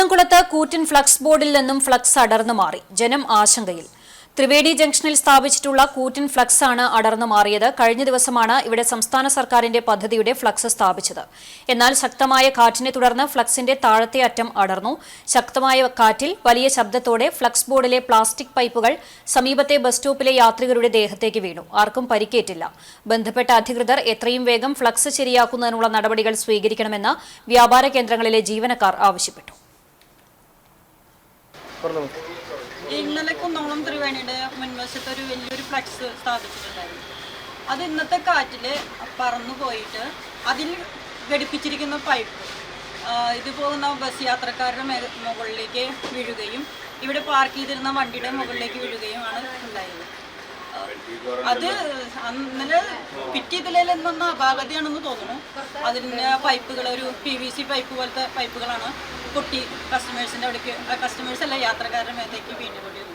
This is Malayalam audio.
കുന്നംകുളത്ത് കൂറ്റൻ ഫ്ലക്സ് ബോർഡിൽ നിന്നും ഫ്ലക്സ് അടർന്നു മാറി. ജനം ആശങ്കയിൽ. ത്രിവേണി ജംഗ്ഷനിൽ സ്ഥാപിച്ചിട്ടുള്ള കൂറ്റൻ ഫ്ലക്സ് ആണ് അടർന്നു മാറിയത്. കഴിഞ്ഞ ദിവസമാണ് ഇവിടെ സംസ്ഥാന സർക്കാരിന്റെ പദ്ധതിയുടെ ഫ്ലക്സ് സ്ഥാപിച്ചത്. എന്നാൽ ശക്തമായ കാറ്റിനെ തുടർന്ന് ഫ്ലക്സിന്റെ താഴത്തെ അറ്റം അടർന്നു. ശക്തമായ കാറ്റിൽ വലിയ ശബ്ദത്തോടെ ഫ്ലക്സ് ബോർഡിലെ പ്ലാസ്റ്റിക് പൈപ്പുകൾ സമീപത്തെ ബസ് സ്റ്റോപ്പിലെ യാത്രികരുടെ ദേഹത്തേക്ക് വീണു. ആർക്കും പരിക്കേറ്റില്ല. ബന്ധപ്പെട്ട അധികൃതർ എത്രയും വേഗം ഫ്ലക്സ് ശരിയാക്കുന്നതിനുള്ള നടപടികൾ സ്വീകരിക്കണമെന്ന് വ്യാപാര കേന്ദ്രങ്ങളിലെ ജീവനക്കാർ ആവശ്യപ്പെട്ടു. പറഞ്ഞു ഇന്നലെ കുന്നോളം ത്രിവേണിയുടെ മുൻവശത്ത് ഒരു വലിയൊരു ഫ്ലക്സ് സ്ഥാപിച്ചിട്ടുണ്ടായിരുന്നു. അത് ഇന്നത്തെ കാറ്റിൽ പറന്നു പോയിട്ട് അതിൽ ഘടിപ്പിച്ചിരിക്കുന്ന പൈപ്പ് ഇത് പോകുന്ന ബസ് യാത്രക്കാരുടെ മുകളിലേക്ക് വീഴുകയും ഇവിടെ പാർക്ക് ചെയ്തിരുന്ന വണ്ടിയുടെ മുകളിലേക്ക് വീഴുകയുമാണ് ഉണ്ടായത്. ആ, അത് ഇന്നലെ പിറ്റിയതിലേൽ നിന്ന അപാകതയാണെന്ന് തോന്നുന്നു. അതിന്റെ പൈപ്പുകൾ ഒരു പി വി സി പൈപ്പ് പോലത്തെ പൈപ്പുകളാണ് പൊട്ടി കസ്റ്റമേഴ്സിന്റെ അവിടേക്ക് കസ്റ്റമേഴ്സ് അല്ല യാത്രക്കാരുടെ മേത്തേക്ക് വീണ്ടും വീണ്ടുകൊണ്ടിരുന്നത്